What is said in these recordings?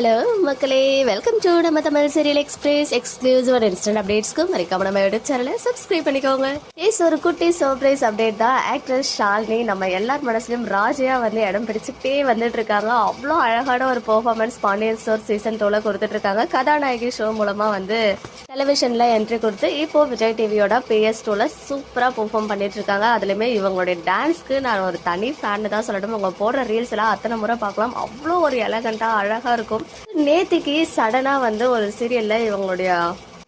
Hello மக்களே. Welcome to நம்ம Tamil serial express exclusive instant அப்டேட்ஸ்க்கு மறக்காம நம்ம யூடியூப் சேனலை சப்ஸ்கிரைப் பண்ணிக்கோங்க. ஏஸ் ஒரு குட்டி சர்ப்ரைஸ் அப்டேட் தான். ஆக்ட்ரஸ் ஷாலினி நம்ம எல்லார் மனசுலையும் ராஜையா வந்து இடம் பிடிச்சிட்டே வந்துட்டு இருக்காங்க. அவ்வளோ அழகான ஒரு பெர்ஃபார்மன்ஸ் பாண்டியன் ஸ்டோர் சீசன் டூல கொடுத்துட்டு இருக்காங்க. கதாநாயகி ஷோ மூலமா வந்து டெலிவிஷன்ல என்ட்ரி கொடுத்து இப்போ விஜய் டிவியோட பிஎஸ் டூல சூப்பரா பெர்ஃபார்ம் பண்ணிட்டு இருக்காங்க. அதுலயுமே இவங்களுடைய டான்ஸ்க்கு நான் ஒரு தனி ஃபேன் தான் சொல்லட்டும். அவங்க போடுற ரீல்ஸ் எல்லாம் அத்தனை முறை பார்க்கலாம். அவ்வளோ ஒரு எலகண்டா அழகா இருக்கும். நேத்திக்கு சடனா வந்து ஒரு சீரியல்ல இவங்களுடைய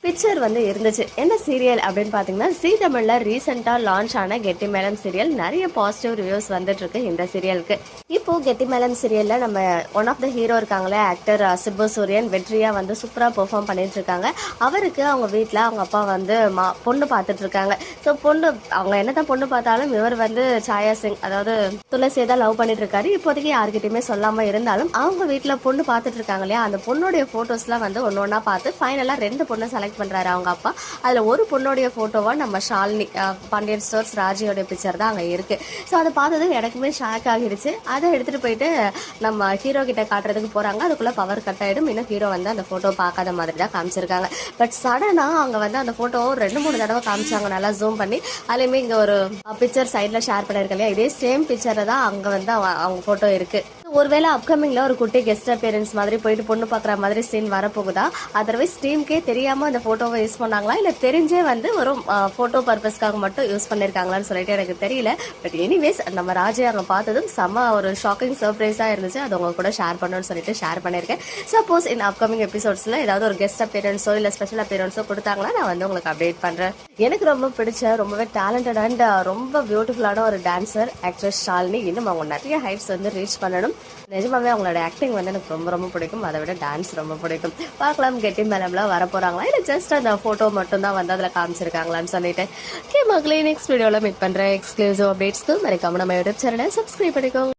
பிக்சர் வந்து இருந்துச்சு. என்ன சீரியல் அப்படின்னு பார்த்தீங்கன்னா ஜி தமிழ்ல ரீசெண்டாக லான்ச் ஆன கெட்டி மேடம் சீரியல் நிறைய பாசிட்டிவ் ரிவ்யூஸ் வந்துட்டு இருக்கு இந்த சீரியலுக்கு இப்போ கெட்டி மேலம் சீரியல்ல நம்ம ஒன் ஆஃப் த ஹீரோ இருக்காங்களே ஆக்டர் சிபு சூரியன் வெற்றியா வந்து சூப்பராக பெர்ஃபார்ம் பண்ணிட்டு இருக்காங்க அவருக்கு அவங்க வீட்டில் அவங்க அப்பா வந்து மா பொண்ணு பார்த்துட்டு இருக்காங்க ஸோ பொண்ணு அவங்க என்னதான் பொண்ணு பார்த்தாலும் இவர் வந்து சாயா சிங் அதாவது துளசியை தான் லவ் பண்ணிட்டு இருக்காரு இப்போதைக்கு யாருக்கிட்டையுமே சொல்லாம இருந்தாலும் அவங்க வீட்டில் பொண்ணு பார்த்துட்டு இருக்காங்க இல்லையா? அந்த பொண்ணுடைய ஃபோட்டோஸ்லாம் வந்து ஒன்று ஒன்றா பார்த்து ஃபைனலாக ரெண்டு பொண்ணை செலக்ட் பண்ணுறாரு அவங்க அப்பா. அதில் ஒரு பொண்ணுடைய ஃபோட்டோவாக நம்ம ஷாலினி பாண்டியன் ஸ்டோர்ஸ் ராஜியோட பிக்சர் தான் அங்கே இருக்குது ஸோ அதை பார்த்தது எனக்குமே ஷாக் ஆகிடுச்சு. அதை எடுத்துட்டு போயிட்டு நம்ம ஹீரோ கிட்ட காட்டுறதுக்கு போறாங்க. அதுக்குள்ள பவர் கட் ஆயிடும். இன்னும் ஹீரோ வந்து அந்த ஃபோட்டோ பார்க்காத மாதிரி தான் காமிச்சிருக்காங்க. பட் சடனா அங்கே வந்து அந்த ஃபோட்டோ ரெண்டு மூணு தடவை காமிச்சாங்க. நல்லா ஜூம் பண்ணி. அதுலயுமே இங்க ஒரு பிக்சர் சைட்ல ஷேர் பண்ணிருக்கேன் இல்லையா? இதே சேம் பிக்சரை தான் அங்க வந்து அவங்க ஃபோட்டோ இருக்கு. ஒருவேளை அப்கமிங்ல ஒரு குட்டி கெஸ்ட் அப்பியரன்ஸ் மாதிரி போயிட்டு பொண்ணு பார்க்குற மாதிரி சீன் வரப்போகுதா? அதர்வைஸ் டீமுக்கே தெரியாம அந்த போட்டோவை யூஸ் பண்ணாங்களா? இல்ல தெரிஞ்சே வந்து ஒரு போட்டோ பர்பஸ்க்காக மட்டும் யூஸ் பண்ணிருக்காங்களான்னு சொல்லிட்டு எனக்கு தெரியல. பட் எனிவேஸ் நம்ம ராஜே அங்க பார்த்ததும் செம்ம ஒரு ஷாக்கிங் சர்ப்ரைஸா இருந்துச்சு. அது உங்க கூட ஷேர் பண்ணணும்னு சொல்லிட்டு ஷேர் பண்ணிருக்கேன். சப்போஸ் இந்த அப்கமிங் எபிசோட்ஸ்ல ஏதாவது ஒரு கெஸ்ட் அப்பியரன்ஸோ இல்ல ஸ்பெஷல் அப்பியரன்ஸோ கொடுத்தாங்களா? நான் வந்து உங்களுக்கு அப்டேட் பண்றேன். எனக்கு ரொம்ப பிடிச்ச ரொம்பவே டேலண்டட் அண்ட் ரொம்ப பியூட்டிஃபுல்லான ஒரு டான்சர் ஆக்ட்ரஸ் ஷாலினி. இன்னும் அவங்க நிறைய ஹைட்ஸ் வந்து ரீச் பண்ணணும். நிஜமாவே அவங்களோட ஆக்டிங் வந்து எனக்கு ரொம்ப ரொம்ப பிடிக்கும். அதை விட டான்ஸ் ரொம்ப பிடிக்கும். பார்க்கலாம் கெட்டி மேலம்லாம் வர போறாங்களா இல்லை ஜஸ்ட் அந்த ஃபோட்டோ மட்டும் தான் வந்து அதில் காமிச்சிருக்காங்களான்னு சொல்லிட்டு. ஓகே மக்களே நெக்ஸ்ட் வீடியோவில் மீட் பண்ணுறேன் எக்ஸ்க்ளூசிவ் அப்டேட்ஸ்க்கு மறக்காம நம்ம யூடியூப் சேனலை சப்ஸ்கிரைப் பண்ணிக்கோங்க.